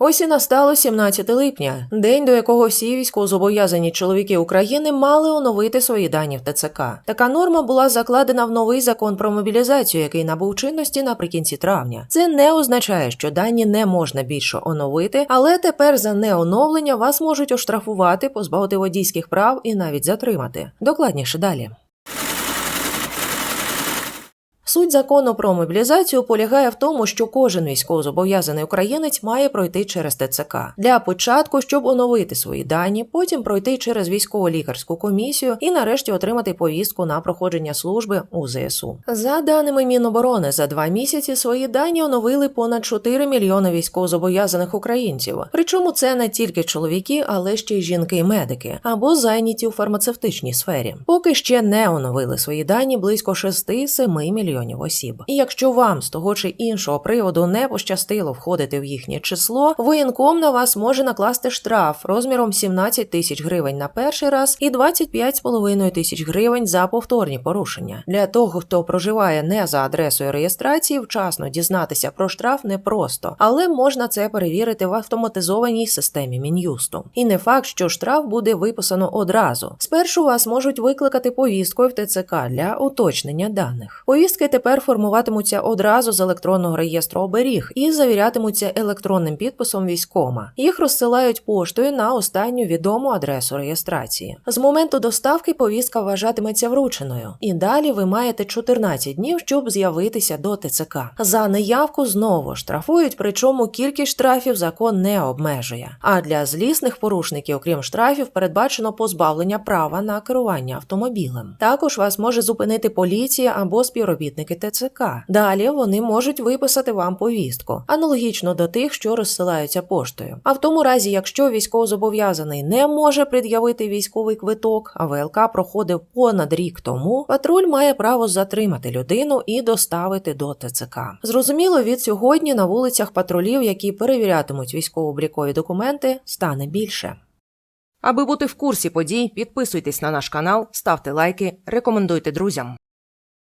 Ось і настало 17 липня, день, до якого всі військовозобов'язані чоловіки України мали оновити свої дані в ТЦК. Така норма була закладена в новий закон про мобілізацію, який набув чинності наприкінці травня. Це не означає, що дані не можна більше оновити, але тепер за неоновлення вас можуть оштрафувати, позбавити водійських прав і навіть затримати. Докладніше далі. Суть закону про мобілізацію полягає в тому, що кожен військовозобов'язаний українець має пройти через ТЦК для початку, щоб оновити свої дані, потім пройти через військово-лікарську комісію і нарешті отримати повістку на проходження служби у ЗСУ. За даними Міноборони, за два місяці свої дані оновили понад 4 мільйони військовозобов'язаних українців. Причому це не тільки чоловіки, але ще й жінки-медики або зайняті у фармацевтичній сфері. Поки ще не оновили свої дані близько 6-7 мільйонів осіб. І якщо вам з того чи іншого приводу не пощастило входити в їхнє число, воєнком на вас може накласти штраф розміром 17 тисяч гривень на перший раз і 25,5 тисяч гривень за повторні порушення. Для того, хто проживає не за адресою реєстрації, вчасно дізнатися про штраф непросто, але можна це перевірити в автоматизованій системі мін'юсту. І не факт, що штраф буде виписано одразу. Спершу вас можуть викликати повісткою в ТЦК для уточнення даних. Повістки тепер формуватимуться одразу з електронного реєстру оберіг і завірятимуться електронним підписом військома. Їх розсилають поштою на останню відому адресу реєстрації. З моменту доставки повістка вважатиметься врученою, і далі ви маєте 14 днів, щоб з'явитися до ТЦК. За неявку знову штрафують, причому кількість штрафів закон не обмежує. А для злісних порушників, окрім штрафів, передбачено позбавлення права на керування автомобілем. Також вас може зупинити поліція або співробітники ТЦК. Далі вони можуть виписати вам повістку, аналогічно до тих, що розсилаються поштою. А в тому разі, якщо військовозобов'язаний не може пред'явити військовий квиток, а ВЛК проходив понад рік тому, патруль має право затримати людину і доставити до ТЦК. Зрозуміло, від сьогодні на вулицях патрулів, які перевірятимуть військово-облікові документи, стане більше. Аби бути в курсі подій, підписуйтесь на наш канал, ставте лайки, рекомендуйте друзям.